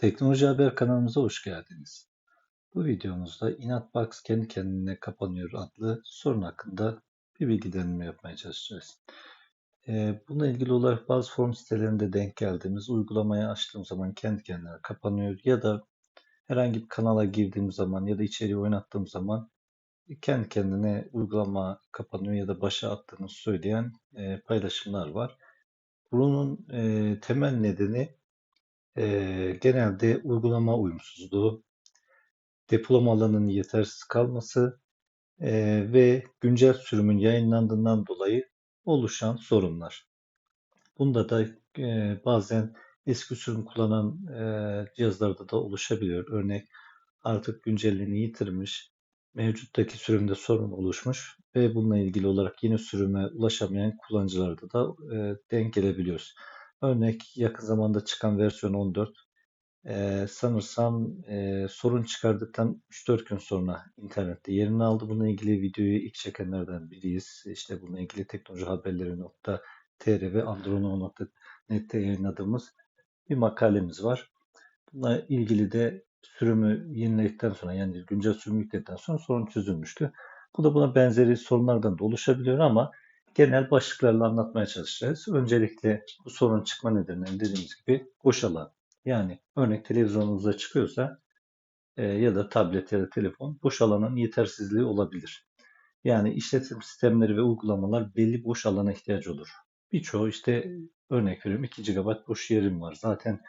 Teknoloji Haber kanalımıza hoş geldiniz. Bu videomuzda Inatbox kendi kendine kapanıyor adlı sorun hakkında bir bilgilendirme yapmaya çalışacağız. Ee, bununla ilgili olarak bazı forum sitelerinde denk geldiğimiz uygulamayı açtığım zaman kendi kendine kapanıyor ya da herhangi bir kanala girdiğim zaman ya da içeriği oynattığım zaman kendi kendine uygulama kapanıyor ya da başa attığını söyleyen e, paylaşımlar var. Bunun e, temel nedeni e, genelde uygulama uyumsuzluğu, depolama alanının yetersiz kalması e, ve güncel sürümün yayınlandığından dolayı oluşan sorunlar. Bunda da e, bazen eski sürüm kullanan e, cihazlarda da oluşabiliyor. Örnek artık güncelliğini yitirmiş, mevcuttaki sürümde sorun oluşmuş ve bununla ilgili olarak yeni sürüme ulaşamayan kullanıcılarda da e, denk gelebiliyoruz. Örnek yakın zamanda çıkan versiyon 14 e, sanırsam e, sorun çıkardıktan 3-4 gün sonra internette yerini aldı. Bununla ilgili videoyu ilk çekenlerden biriyiz. İşte bununla ilgili teknoloji haberleri.tr ve androno.net'te yayınladığımız bir makalemiz var. Bununla ilgili de sürümü yeniledikten sonra yani güncel sürümü yükledikten sonra sorun çözülmüştü. Bu da buna benzeri sorunlardan da oluşabiliyor ama genel başlıklarla anlatmaya çalışacağız. Öncelikle bu sorun çıkma nedenleri dediğimiz gibi boş alan. Yani örnek televizyonunuzda çıkıyorsa e, ya da tablet ya da telefon boş alanın yetersizliği olabilir. Yani işletim sistemleri ve uygulamalar belli boş alana ihtiyacı olur. Birçoğu işte örnek veriyorum 2 GB boş yerim var. Zaten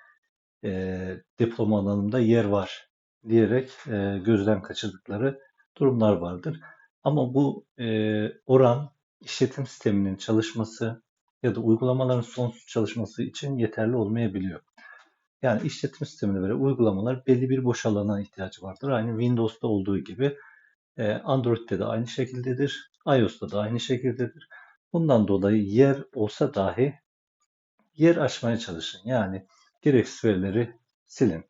e, depolama alanımda yer var diyerek e, gözden kaçırdıkları durumlar vardır. Ama bu e, oran işletim sisteminin çalışması ya da uygulamaların sonsuz çalışması için yeterli olmayabiliyor. Yani işletim sistemine göre uygulamalar belli bir boş alana ihtiyacı vardır. Aynı Windows'ta olduğu gibi e, Android'de de aynı şekildedir. iOS'ta da aynı şekildedir. Bundan dolayı yer olsa dahi yer açmaya çalışın. Yani gereksiz verileri silin.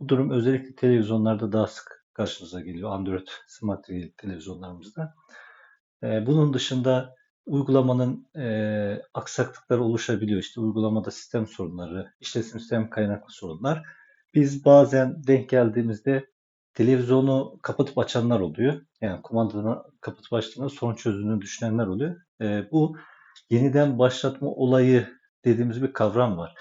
Bu durum özellikle televizyonlarda daha sık karşınıza geliyor. Android Smart TV televizyonlarımızda. Ee, bunun dışında uygulamanın e, aksaklıkları oluşabiliyor. İşte uygulamada sistem sorunları, işletim sistem kaynaklı sorunlar. Biz bazen denk geldiğimizde televizyonu kapatıp açanlar oluyor. Yani kumandadan kapatıp açtığında sorun çözdüğünü düşünenler oluyor. E, bu yeniden başlatma olayı dediğimiz bir kavram var.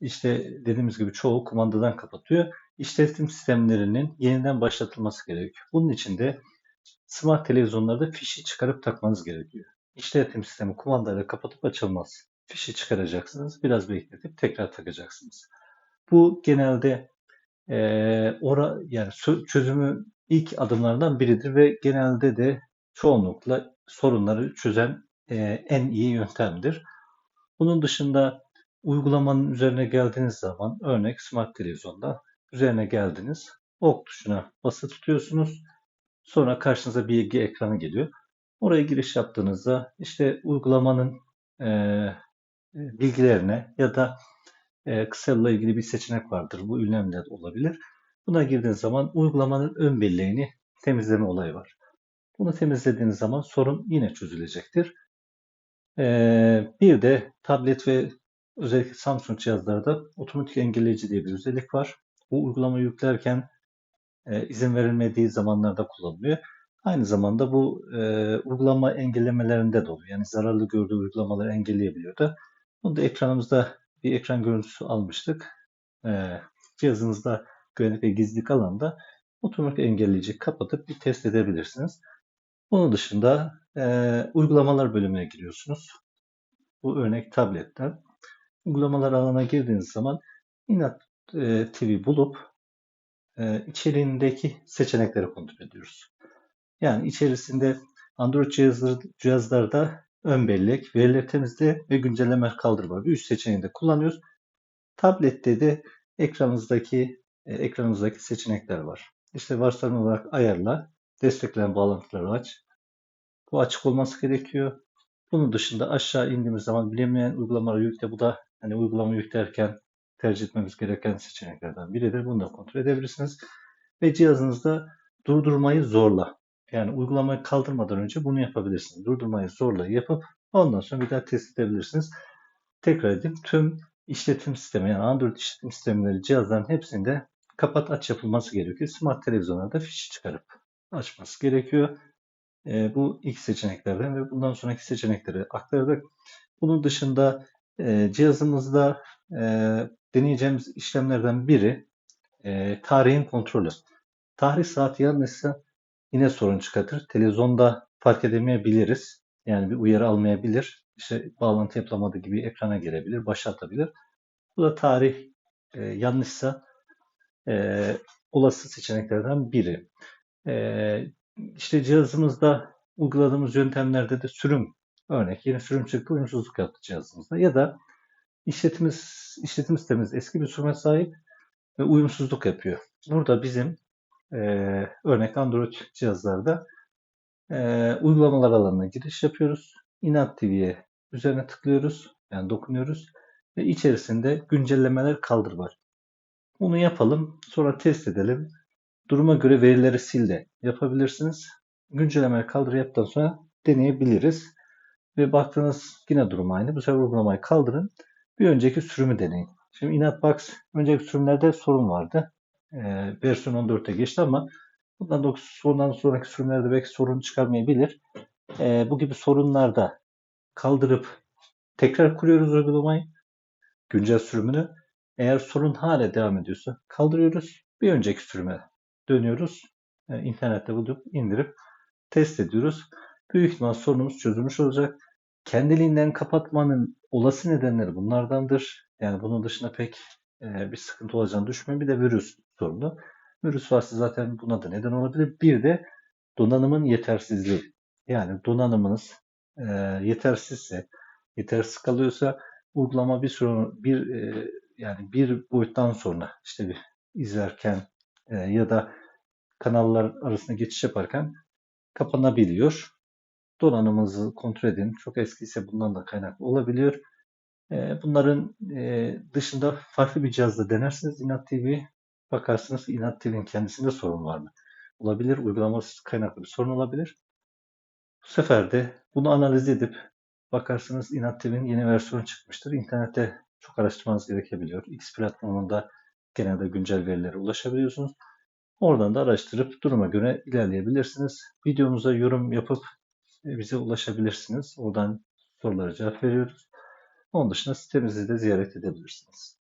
İşte dediğimiz gibi çoğu kumandadan kapatıyor. İşletim sistemlerinin yeniden başlatılması gerekiyor. Bunun için de smart televizyonlarda fişi çıkarıp takmanız gerekiyor. İşletim sistemi kumandayla kapatıp açılmaz. Fişi çıkaracaksınız, biraz bekletip tekrar takacaksınız. Bu genelde e, ora yani çözümü ilk adımlardan biridir ve genelde de çoğunlukla sorunları çözen e, en iyi yöntemdir. Bunun dışında uygulamanın üzerine geldiğiniz zaman örnek smart televizyonda üzerine geldiniz. Ok tuşuna basılı tutuyorsunuz. Sonra karşınıza bir bilgi ekranı geliyor. Oraya giriş yaptığınızda işte uygulamanın e, bilgilerine ya da e, kısa ilgili bir seçenek vardır. Bu ünlemler olabilir. Buna girdiğiniz zaman uygulamanın ön belleğini temizleme olayı var. Bunu temizlediğiniz zaman sorun yine çözülecektir. E, bir de tablet ve özellikle Samsung cihazlarda otomatik engelleyici diye bir özellik var. Bu uygulamayı yüklerken e, izin verilmediği zamanlarda kullanılıyor. Aynı zamanda bu e, uygulama engellemelerinde de oluyor. Yani zararlı gördüğü uygulamaları engelleyebiliyor da. Bunu da ekranımızda bir ekran görüntüsü almıştık. E, cihazınızda güvenlik ve gizlilik alanında otomatik engelleyici kapatıp bir test edebilirsiniz. Bunun dışında e, uygulamalar bölümüne giriyorsunuz. Bu örnek tabletten. Uygulamalar alanına girdiğiniz zaman Inat e, TV bulup e, seçenekleri kontrol ediyoruz. Yani içerisinde Android cihazları, cihazlarda ön bellek, verileri temizle ve güncelleme kaldır var. Bu üç seçeneği de kullanıyoruz. Tablette de ekranınızdaki e, ekranınızdaki seçenekler var. İşte varsayım olarak ayarla, destekleyen bağlantıları aç. Bu açık olması gerekiyor. Bunun dışında aşağı indiğimiz zaman bilinmeyen uygulamaları yükle. Bu da hani uygulama yüklerken tercih etmemiz gereken seçeneklerden biridir. Bunu da kontrol edebilirsiniz. Ve cihazınızda durdurmayı zorla. Yani uygulamayı kaldırmadan önce bunu yapabilirsiniz. Durdurmayı zorla yapıp ondan sonra bir daha test edebilirsiniz. Tekrar edeyim. Tüm işletim sistemi yani Android işletim sistemleri cihazların hepsinde kapat aç yapılması gerekiyor. Smart televizyonlarda fişi çıkarıp açması gerekiyor. E, bu ilk seçeneklerden ve bundan sonraki seçenekleri aktardık. Bunun dışında e, cihazımızda e, deneyeceğimiz işlemlerden biri e, tarihin kontrolü. Tarih saati yanlışsa yine sorun çıkartır. Televizyonda fark edemeyebiliriz. Yani bir uyarı almayabilir. İşte bağlantı yapılamadığı gibi ekrana girebilir, başlatabilir. Bu da tarih e, yanlışsa e, olası seçeneklerden biri. E, işte cihazımızda uyguladığımız yöntemlerde de sürüm örnek yeni sürüm çıktı uyumsuzluk yaptı cihazımızda ya da işletimiz işletim sistemimiz eski bir sürüme sahip ve uyumsuzluk yapıyor. Burada bizim e, örnek Android cihazlarda e, uygulamalar alanına giriş yapıyoruz. Inat TV'ye üzerine tıklıyoruz. Yani dokunuyoruz. Ve içerisinde güncellemeler kaldır var. Bunu yapalım. Sonra test edelim. Duruma göre verileri sil de yapabilirsiniz. Güncellemeleri kaldır yaptıktan sonra deneyebiliriz. Ve baktığınız yine durum aynı. Bu sefer uygulamayı kaldırın. Bir önceki sürümü deneyin. Şimdi Inatbox önceki sürümlerde sorun vardı. Ee, versiyon 14'e geçti ama bundan, da, bundan sonraki sürümlerde belki sorun çıkarmayabilir. Ee, bu gibi sorunlarda kaldırıp tekrar kuruyoruz uygulamayı. Güncel sürümünü. Eğer sorun hala devam ediyorsa kaldırıyoruz. Bir önceki sürüme dönüyoruz. Ee, internette bulup indirip test ediyoruz. Büyük ihtimal sorunumuz çözülmüş olacak. Kendiliğinden kapatmanın olası nedenleri bunlardandır. Yani bunun dışında pek e, bir sıkıntı olacağını düşünmüyorum. Bir de virüs sorunu. Virüs varsa zaten buna da neden olabilir. Bir de donanımın yetersizliği. Yani donanımınız e, yetersizse, yetersiz kalıyorsa uygulama bir sorun, bir e, yani bir boyuttan sonra işte bir izlerken e, ya da kanallar arasında geçiş yaparken kapanabiliyor. Donanımınızı kontrol edin. Çok eskiyse bundan da kaynaklı olabiliyor. E, bunların e, dışında farklı bir cihazda denersiniz Inat TV. Bakarsınız Inat TV'nin kendisinde sorun var mı? Olabilir. Uygulaması kaynaklı bir sorun olabilir. Bu sefer de bunu analiz edip bakarsınız Inat TV'nin yeni versiyonu çıkmıştır. İnternette çok araştırmanız gerekebiliyor. X platformunda genelde güncel verilere ulaşabiliyorsunuz. Oradan da araştırıp duruma göre ilerleyebilirsiniz. Videomuza yorum yapıp bize ulaşabilirsiniz. Oradan sorulara cevap veriyoruz. Onun dışında sitemizi de ziyaret edebilirsiniz.